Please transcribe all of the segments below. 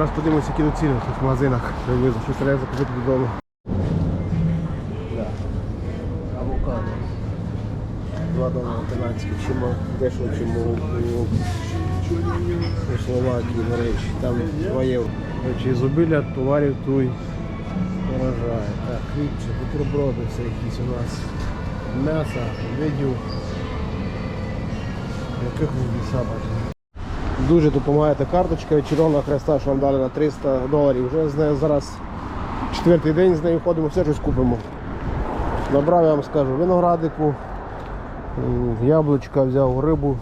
Зараз подивимося, які ціни в магазинах. Приблизно щось треба закупити додому. Авокадо. 2 долари канадські, чимо дешево, чим у, Словакії, до речі. Там 2 євро. Речі, ізобілля товарів туй поражає. Так, хлібчик, бутерброди, все якісь у нас. М'ясо, видів. Яких ліса бачите. Дуже допомагає та карточка від Червоного Хреста, що вам дали на 300 доларів. Вже з нею зараз четвертий день з нею ходимо, все щось купимо. Набрав, я вам скажу, виноградику, яблучка взяв, рибу,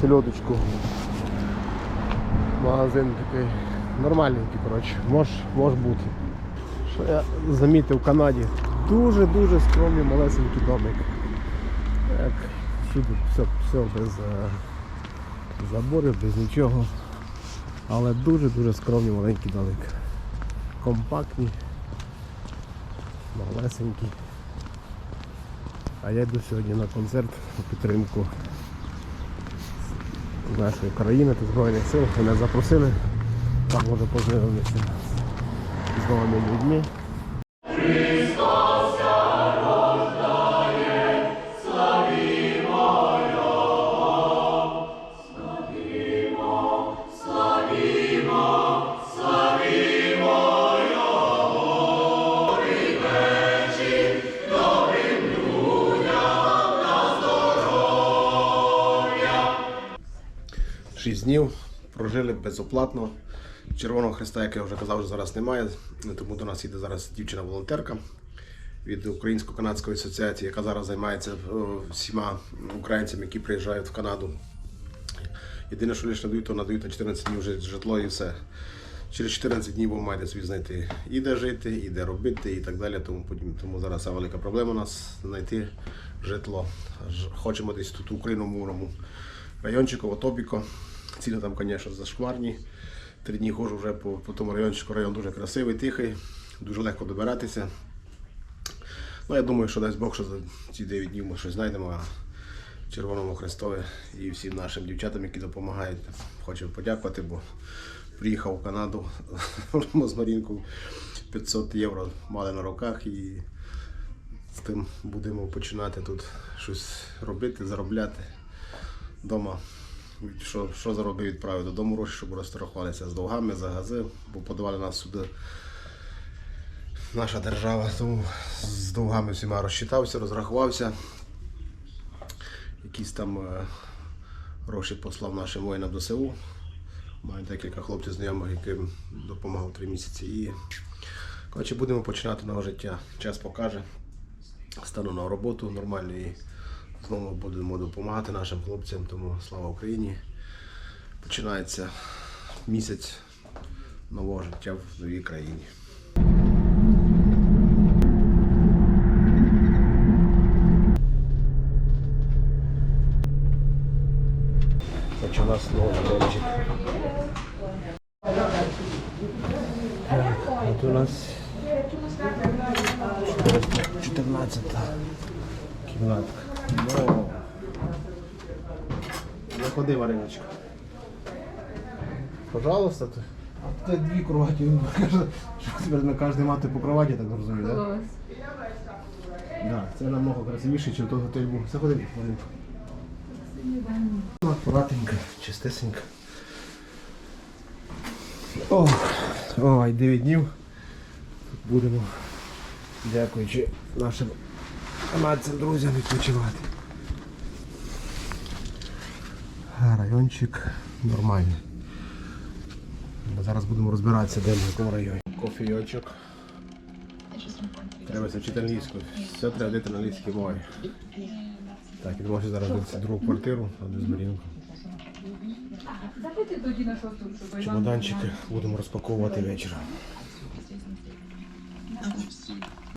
сельодочку. Магазин такий нормальненький, коротше, мож, може бути. Що я замітив в Канаді. Дуже-дуже скромний малесенький домик. Як всюди все, все без. Заборів, без нічого. Але дуже-дуже скромні маленькі домик. Компактні, малесенькі. А я йду сьогодні на концерт у підтримку нашої країни та Збройних сил. Мене запросили. Там може познайомитися з новими людьми. Шість днів прожили безоплатно. Червоного Христа, як я вже казав, вже зараз немає. Тому до нас їде зараз дівчина-волонтерка від Українсько-канадської асоціації, яка зараз займається е, всіма українцями, які приїжджають в Канаду. Єдине, що лише надають, то надають на 14 днів вже житло і все. Через 14 днів ви маєте собі знайти і де жити, і де робити, і так далі. Тому, тому зараз велика проблема у нас знайти житло. Хочемо десь тут у україномовному райончику, Отобіко. Ціни там, звісно, зашкварні. Три дні ходжу вже по, по тому райончику. Район дуже красивий, тихий, дуже легко добиратися. Ну, я думаю, що дасть Бог, що за ці 9 днів ми щось знайдемо. А Червоному Христові і всім нашим дівчатам, які допомагають. Хочу подякувати, бо приїхав в Канаду з Марінку 500 євро мали на руках і з тим будемо починати тут щось робити, заробляти. Дома що, що заробив, відправив додому гроші, щоб розрахувалися з довгами за гази, бо подавали нас сюди наша держава, тому з довгами всіма розчитався, розрахувався. Якісь там е, гроші послав нашим воїнам ДСУ. Маю декілька хлопців знайомих, яким допомагав три місяці. І коротше, будемо починати нове життя. Час покаже. Стану на роботу нормально знову будемо допомагати нашим хлопцям. Тому слава Україні. Починається місяць нового життя в новій країні. Значить, у нас новий дончик. У нас 14 кімнатка. Ну, заходи, Мариночка. Пожалуйста, ти. А тут дві кроваті. Він каже, що тепер на кожній мати по кроваті, так розумію, так? Да? Да, це намного красивіше, ніж той готель був. Заходи, Мариночка. Аккуратненько, чистесенько. О, ой, 9 днів. Будемо, дякуючи нашим канадцям, друзям відпочивати. Райончик нормальний. Зараз будемо розбиратися, де ми в якому районі. Кофійочок. Треба вчити англійську. Все треба дати на англійській мові. Так, і можу зараз дивитися другу квартиру, з шосту, щоб Чемоданчики будемо розпаковувати вечором.